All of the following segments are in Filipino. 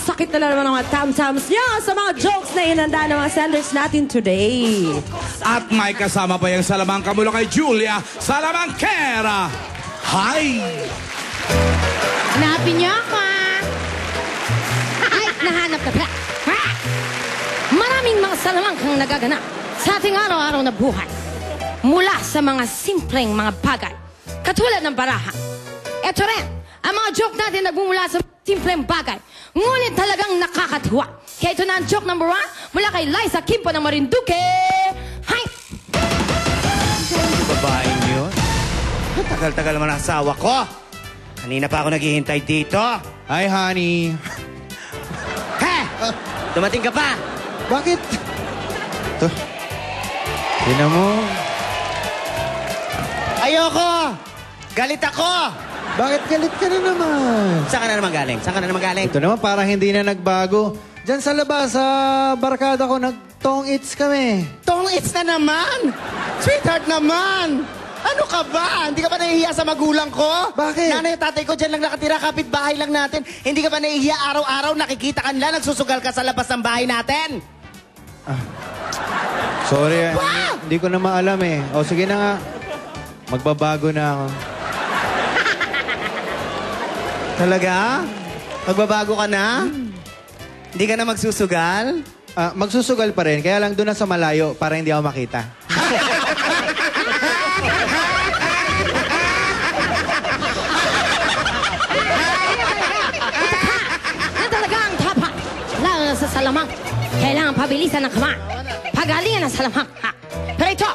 Napakasakit na naman ng mga tam-tams niya sa mga jokes na inanda ng mga senders natin today. At may kasama pa yung salamangka mula kay Julia Salamangkera. Hi! Hanapin niyo ako, ah. Ay, nahanap na pala. Maraming mga salamangkang nagaganap sa ating araw-araw na buhay. Mula sa mga simpleng mga bagay, katulad ng baraha. Ito rin, ang mga joke natin nagmumula sa simpleng bagay. Ngunit talagang nakakatuwa. Kaya ito na ang joke number one mula kay Liza Kimpo ng Marinduque. Hi! Babaeng yun? Ang Tagal-tagal naman ang asawa ko. Kanina pa ako naghihintay dito. Hi, honey. He! Dumating ka pa. Bakit? To. Tinan mo. Ayoko! Galit ako! Bakit galit ka na naman? Saan ka na naman galing? Saan ka na naman galing? Ito naman parang hindi na nagbago. Diyan sa labas, sa barkada ko, nag-tong its kami. Tong it's na naman! Sweetheart naman! Ano ka ba? Hindi ka ba nahihiya sa magulang ko? Bakit? Nanay at tatay ko dyan lang nakatira, kapit-bahay lang natin. Hindi ka ba nahihiya araw-araw nakikita ka nila, nagsusugal ka sa labas ng bahay natin? Sorry, ah, hindi, hindi ko na maalam eh. O sige na nga. Magbabago na ako. Talaga? Magbabago ka na? Hindi ka na magsusugal? Ah, magsusugal pa rin, kaya lang doon na sa malayo para hindi ako makita. na talaga ang tapa. Lalo na sa salamang. Kailangan pabilisan ng kama. Pagalingan ng salamang. Ha. Pero ito,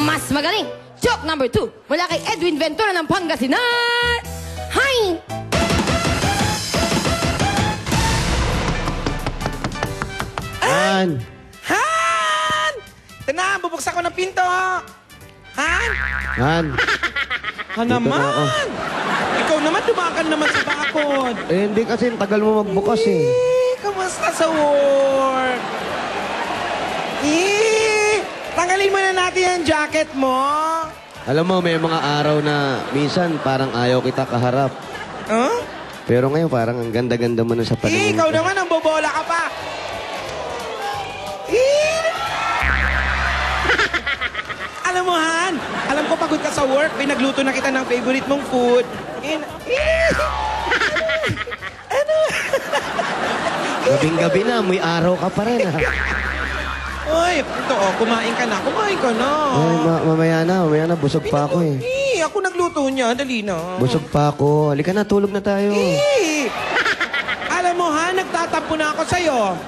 mas magaling. Joke number two. Mula kay Edwin Ventura ng Pangasinan. Han! Han! Ito na, bubuksan ko ng pinto. Han! Han! Ha naman! Ikaw naman, dumaan ka naman sa bakod. Eh, hindi kasi tagal mo magbukas eh. Eh, kamusta sa work? Eh, tanggalin mo na natin ang jacket mo. Alam mo, may mga araw na minsan parang ayaw kita kaharap. Huh? Pero ngayon parang ang ganda-ganda mo na sa Eh, paningin ikaw ko. naman, ang bobola ka pa. Alam mo, Han, alam ko pagod ka sa work. Pinagluto na kita ng favorite mong food. Eh, eh! Gabing-gabi na, may araw ka pa rin ha. Uy, ito oh, kumain ka na. Kumain ka na. Ay, ma- mamaya na, mamaya na, busog pa ako eh. Eh, ako nagluto niya. Dali na. Busog pa ako. Halika na, tulog na tayo. Eh! Alam mo ha, nagtatampo na ako sa'yo.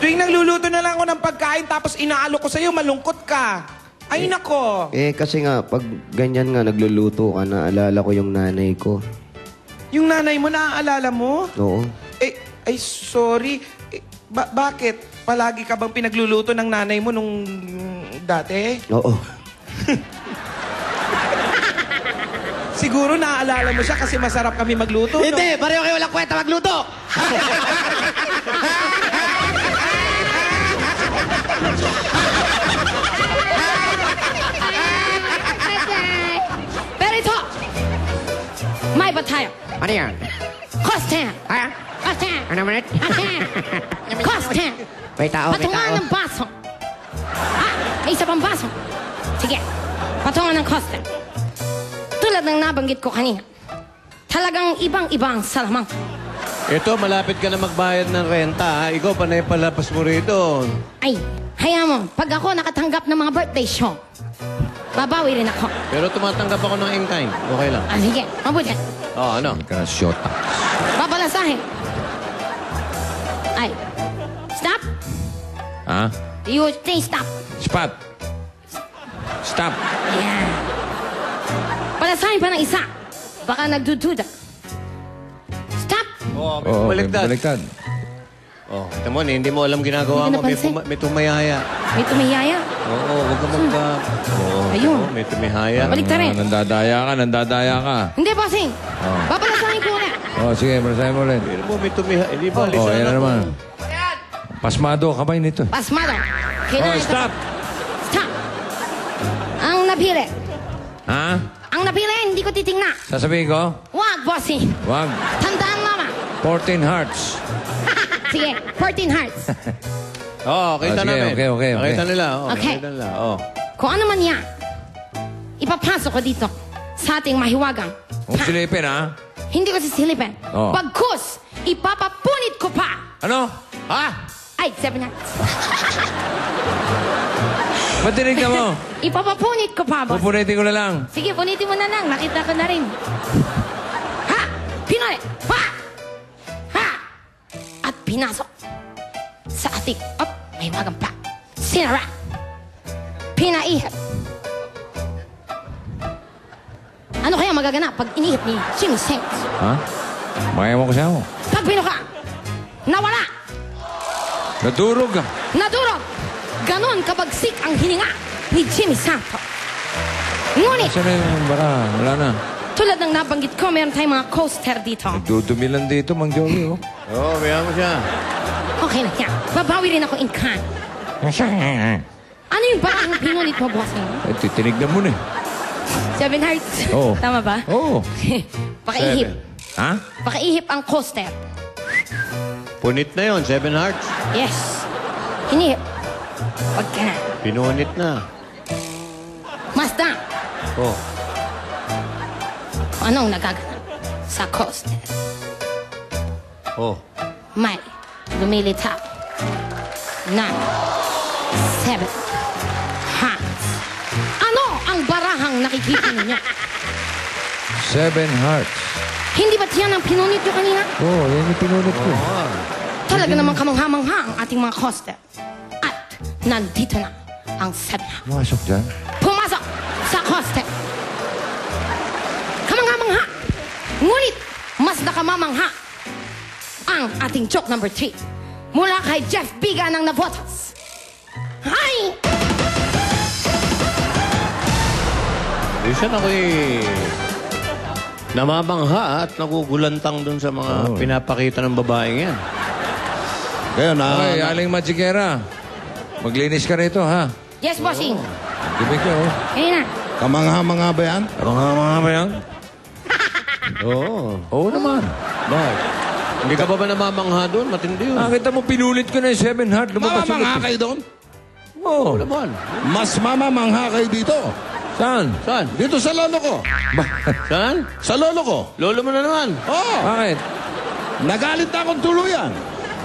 Tuwing nagluluto na lang ako ng pagkain tapos inaalo ko sa'yo, malungkot ka. Ay, nako. Eh, kasi nga, pag ganyan nga, nagluluto ka, naalala ko yung nanay ko. Yung nanay mo, naaalala mo? Oo. Eh, ay, sorry. Eh, ba- bakit? Palagi ka bang pinagluluto ng nanay mo nung dati? Oo. Siguro naaalala mo siya kasi masarap kami magluto, no? Hindi, pareho kayo walang kwenta magluto! tayo? Ano yan? Costan! Ha? Costan! Ano naman? Costan! Costan! May tao, may Patungan tao. ng baso. Ah, isa pang baso. Sige, patungan ng Costan. Tulad ng nabanggit ko kanina, talagang ibang-ibang salamang. Ito, malapit ka na magbayad ng renta, ha? Ikaw, panay palapas mo rito. Ay, hayaan mo, pag ako nakatanggap ng mga birthday show, babawi rin ako. Pero tumatanggap ako ng in-kind. Okay lang. Ah, sige, mabuti. Oh, ano? Kasyota. Babalasahin. Ay, stop. Ha? You say stop. Spot. Stop. Yan. Palasahin pa ng isa. Baka nagdududa. Stop! Oh, Oo, baliktad. baliktad. Oh, kita mo, hindi mo alam ginagawa Hindi mo. ko May, napansin. puma- may tumayaya. May tumihiyaya. Oo, huwag ka magka... Oo, Ayun. may tumihaya. Balik ta rin. Ah, nandadaya ka, nandadaya ka. Hindi, bossing. Oh. Babalasahin ko ulit. Oh, sige, balisahin mo ulit. Pero mo, may tumiha... Hindi ba, Oh, lisan yan na naman. Pasmado ka ba nito? Pasmado. Oh, Kailangan ito- stop! Stop! Ang napili. Ha? Ang napili, hindi ko titingnan. Sasabihin ko? Wag, bossing. Wag. Tandaan, mama. 14 hearts. Sige, 14 hearts. Oo, oh, kita sige, namin. okay, okay, okay. Nakita nila. Oh, Okay. Nakita nila. Oh. Kung ano man yan, ipapasok ko dito sa ating mahiwagang. Huwag silipin, ha? Hindi ko sisilipin. Oh. Bagkus, ipapapunit ko pa. Ano? Ha? Ay, seven hearts. Ba't tinignan mo? Ipapapunit ko pa, boss. Pupunitin ko na lang. Sige, punitin mo na lang. Nakita ko na rin. Op, may magang pa. Sinara. Pinaihip. Ano kaya magaganap pag inihip ni Jimmy Saints? Ha? Maya mo ko siya mo. Pag pinuka, nawala, Nadurog nadurog, ganon kabagsik ang hininga ni Jimmy Santos. Ngunit, Saan na yung bara? Wala na. tulad ng nabanggit ko, meron tayong mga coaster dito. Dudumi lang dito, Mang Joey, oh. Oo, oh, bayan mo siya. Okay na yan. Babawi rin ako in kind. Ano yung ba ang pinulit mo, bossing? Eh, titinignan mo na eh. Seven hearts. Oo. Tama ba? Oo. Pakaihip. Ha? Pakaihip ang coaster. Punit na yon, seven hearts. Yes. Hinihip. Huwag ka na. Pinunit na. Mazda, Oh. anong nagaganap sa coaster? Oh. May lumilitaw ng seven hearts. Ano ang barahang nakikita ninyo? Seven hearts. Hindi ba't yan ang pinunit nyo kanina? Oo, oh, yan yung pinunod ko. Talaga namang kamangha-mangha ang ating mga coaster. At nandito na ang seven hearts. Masok dyan. Pumasok sa coaster. Kamangha-mangha. Ngunit, mas nakamamangha ang ating joke number three. Mula kay Jeff Biga ng Navotas. Hi! Minsan ako'y namamangha at nagugulantang dun sa mga Oo. pinapakita ng babaeng yan. Ngayon, na... Okay, aling Magikera. Maglinis ka rito, ha? Yes, bossing. Gibig ka, oh. Kaya na. Kamangha-mangha ba yan? Mga mga ba yan? Oo. Oo naman. Bakit? Hindi ka pa ba namamangha doon? Matindi yun. Nakita mo, pinulit ko na yung seven heart. Lumabas Mamamangha kayo doon? Oo. Naman. Mas mamamangha kayo dito. Saan? Saan? Dito sa lolo ko. Saan? Sa lolo ko. Lolo mo na naman. Oo. Bakit? Nagalit na akong tuluyan.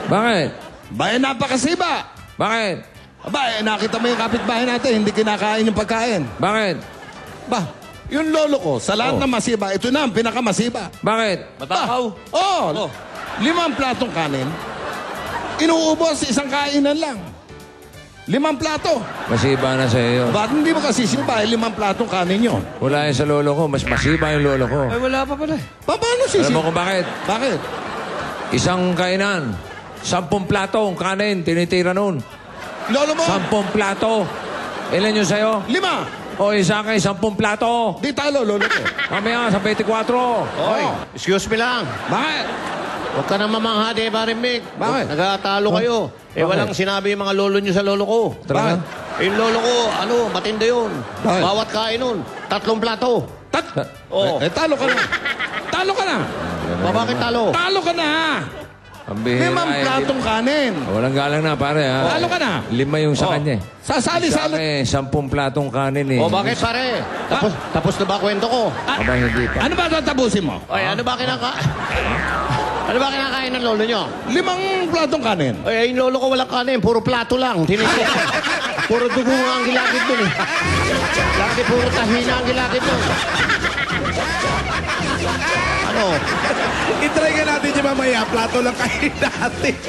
Bakit? Bayan napakasiba. Bakit? Aba, eh, nakita mo yung kapitbahay natin, hindi kinakain yung pagkain. Bakit? Ba, yung lolo ko, sa lahat Oh. ng masiba, ito na ang pinakamasiba. Bakit? Matakaw. Oo, oh, limang platong kanin, inuubos isang kainan lang. Limang plato. Masiba na sa iyo. Ba't hindi mo kasi siba, eh, limang platong kanin yun? Wala yan sa lolo ko. Mas masiba yung lolo ko. Ay, wala pa pala. Pa, paano Alam sisi? mo kung bakit? Bakit? Isang kainan. Sampung plato ang kanin. Tinitira nun. Lolo mo, Sampung plato. Ilan yung sa'yo? lima. O isa kay sampung plato. Di talo, lolo ko. Mamaya sa 24. Oy, excuse me lang. Bakit? Huwag ka na mamangha, di ba, Rimmig? Bakit? Nagkatalo kayo. Eh, Bakit? walang sinabi yung mga lolo nyo sa lolo ko. Talaga? Eh, yung lolo ko, ano, matindi yun. Bakit? Bawat kain nun, tatlong plato. Tat. Oo. Eh, talo ka na. Talo ka na. Ba, bakit talo? Talo ka na. Ang bihira. Limang eh. platong kanin. Walang galang na, pare. Ha? Talo ka na. Lima yung sa Oh. kanya. eh. Sasali, Sa sali. akin, sampung platong kanin eh. O, bakit, pare? Tapos, tapos na ba kwento ko? Aba, hindi pa. Ano ba tatapusin mo? Oy, ano ba kinaka... ano ba kinakain ng lolo nyo? Limang platong kanin. Oy, yung lolo ko walang kanin, puro plato lang. Tinisip. puro dugo nga ang gilagid dun eh. Lagi puro tahina ang gilagid dun. Ano? I-try ka natin yung mamaya. Plato lang kain natin.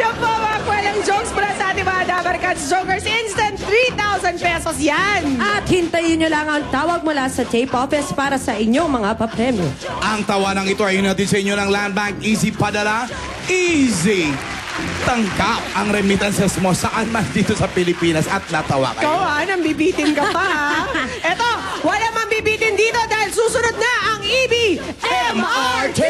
Yan po mga kwelang jokes mula sa ating mga Dabarkats Jokers. Instant 3,000 pesos yan. At hintayin nyo lang ang tawag mula sa tape office para sa inyong mga papremyo. Ang tawanan ito ay hinatid sa inyo ng Land Bank. Easy padala, easy tanggap ang remittances mo saan man dito sa Pilipinas at natawa Ikaw kayo. ha, nang bibitin ka pa ha. Eto, wala mang bibitin dito dahil susunod na ang EB MRT!